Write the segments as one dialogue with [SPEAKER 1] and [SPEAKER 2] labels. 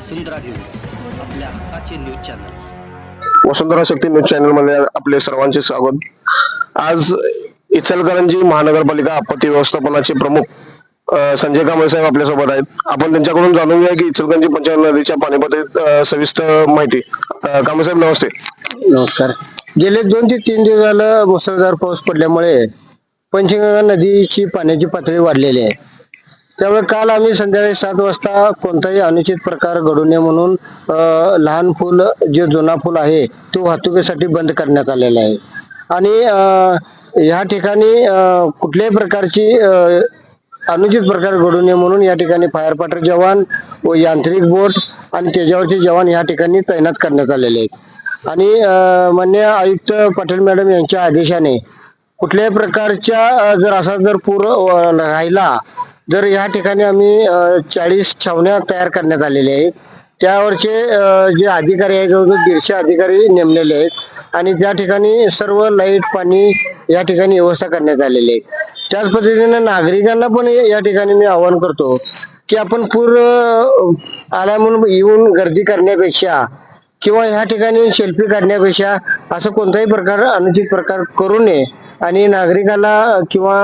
[SPEAKER 1] वसुंधरा news आपल्या हक्काचे news channel.
[SPEAKER 2] Vasundhara Shakti news चॅनलमध्ये आपले सर्वांचे स्वागत. आज इचलकरंजी महानगरपालिका आपत्ती व्यवस्थापनाचे प्रमुख संजय कांबळे साहेब आपल्यासोबत आहेत. आपण त्यांच्याकडून जाणून घ्या की इचलकरंजी पंचायत नदीच्या पाणीपातळीत अ, सविस्तर माहिती. कांबळे साहेब नमस्ते.
[SPEAKER 3] नमस्कार. गेले दोन ते तीन दिवस झालं मुसळधार पाऊस पडल्यामुळे पंचगंगा नदीची पाण्याची पातळी वाढलेली आहे. त्यामुळे काल आम्ही संध्याकाळी सात वाजता कोणताही अनुचित प्रकार घडू नये म्हणून लहान पूल जे जुना पूल आहे तो वाहतुकीसाठी बंद करण्यात आलेला आहे. आणि या ह्या ठिकाणी कुठल्याही प्रकारची अनुचित प्रकार घडू नये म्हणून या ठिकाणी फायर फायटर जवान व यांत्रिक बोट आणि त्याच्यावरचे जवान या ठिकाणी तैनात करण्यात आलेले आहेत. आणि अ, मान्य आयुक्त पाटील मॅडम यांच्या आदेशाने कुठल्याही प्रकारच्या जर असा जर पूर राहिला जर या ठिकाणी आम्ही चाळीस छावण्या तयार करण्यात आलेल्या आहेत. त्यावरचे जे अधिकारी आहेत जवळजवळ दीडशे अधिकारी नेमलेले आहेत. आणि त्या ठिकाणी सर्व लाइट पाणी या ठिकाणी व्यवस्था करण्यात आलेली आहे. त्याच पद्धतीने नागरिकांना पण या ठिकाणी मी आवाहन करतो की आपण पूर आला म्हणून येऊन गर्दी करण्यापेक्षा किंवा ह्या ठिकाणी सेल्फी काढण्यापेक्षा असं कोणताही प्रकार अनुचित प्रकार करू नये. आणि नागरिकाला किंवा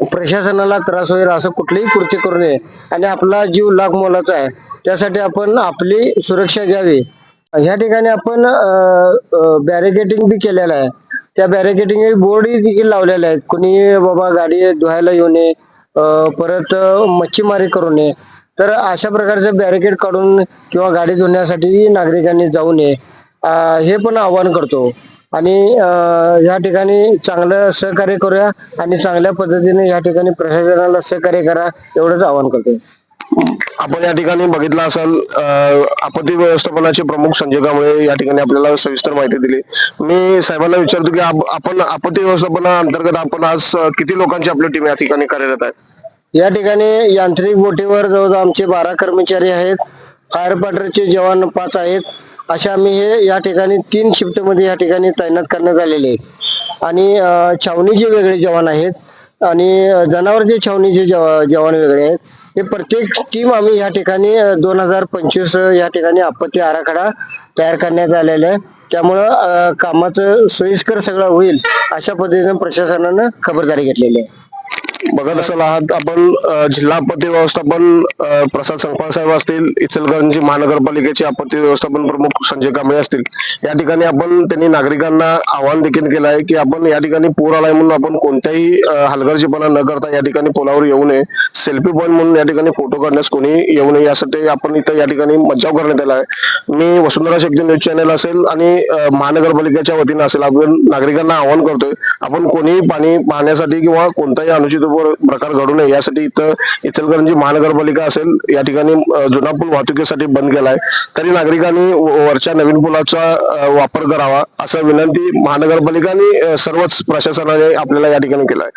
[SPEAKER 3] प्रशासनाला त्रास होईल असं कुठलीही कृती करू नये. आणि आपला जीव लाख मोलाचा आहे. त्यासाठी आपण आपली सुरक्षा घ्यावी. ह्या ठिकाणी आपण बॅरिकेडिंग बी केलेलं आहे. त्या बॅरिकेडिंग बोर्ड देखील लावलेले आहेत. कुणी बाबा गाडी धुवायला येऊ नये परत मच्छीमारी करू नये. तर अशा प्रकारचं बॅरिकेड काढून किंवा गाडी धुण्यासाठी नागरिकांनी जाऊ नये. हे पण आवाहन करतो. आणि या ठिकाणी चांगलं सहकार्य करूया आणि चांगल्या पद्धतीने या ठिकाणी प्रशासनाला सहकार्य करा एवढंच आवाहन करतो
[SPEAKER 2] आपण या ठिकाणी बघितलं असाल आपत्ती व्यवस्थापनाचे प्रमुख संजय कांबळे या ठिकाणी आपल्याला सविस्तर माहिती दिली. मी साहेबांना विचारतो की आप- आपण आपत्ती व्यवस्थापना अंतर्गत आपण आज किती लोकांची आपली टीम या ठिकाणी कार्यरत आहे?
[SPEAKER 3] या ठिकाणी यांत्रिक बोटीवर जवळजवळ आमचे बारा कर्मचारी आहेत फायर फायटरचे जवान पाच आहेत अशा आम्ही हे या ठिकाणी तीन शिफ्टमध्ये या ठिकाणी तैनात करण्यात आलेले आहेत. आणि छावणीचे वेगळे जवान आहेत आणि जनावरचे छावणीचे जवा- जवान वेगळे आहेत हे प्रत्येक टीम आम्ही या ठिकाणी दोन हजार पंचवीस या ठिकाणी आपत्ती आराखडा तयार करण्यात आलेला आहे. त्यामुळं कामाचं सोयीस्कर सगळं होईल अशा पद्धतीनं प्रशासनानं खबरदारी घेतलेली आहे.
[SPEAKER 2] बघत असाल आहात आपण जिल्हा आपत्ती व्यवस्थापन प्रसाद संकपाळ साहेब असतील इचलकरंजी महानगरपालिकेचे आपत्ती व्यवस्थापन प्रमुख संजय कांबळे असतील या ठिकाणी आपण त्यांनी नागरिकांना आवाहन देखील केलं आहे की आपण या ठिकाणी पूर आलाय म्हणून आपण कोणत्याही हलगर्जीपणा न करता या ठिकाणी पुलावर येऊ नये सेल्फी पॉईंट म्हणून या ठिकाणी फोटो काढण्यास कोणी येऊ नये यासाठी आपण इथं या ठिकाणी मज्जाव करण्यात आला आहे. मी वसुंधरा शक्ती न्यूज चॅनल असेल आणि महानगरपालिकेच्या वतीनं असेल आपण नागरिकांना आवाहन करतोय आपण कोणीही पाणी पाहण्यासाठी किंवा कोणताही अनुचित प्रकार घडू नये. यासाठी इथं इचलकरंजी महानगरपालिका असेल या ठिकाणी जुना पूल वाहतुकीसाठी बंद केलाय. तरी नागरिकांनी वरच्या नवीन पुलाचा वापर करावा असं विनंती महानगरपालिका आणि सर्वच प्रशासनाने आपल्याला या ठिकाणी केलाय.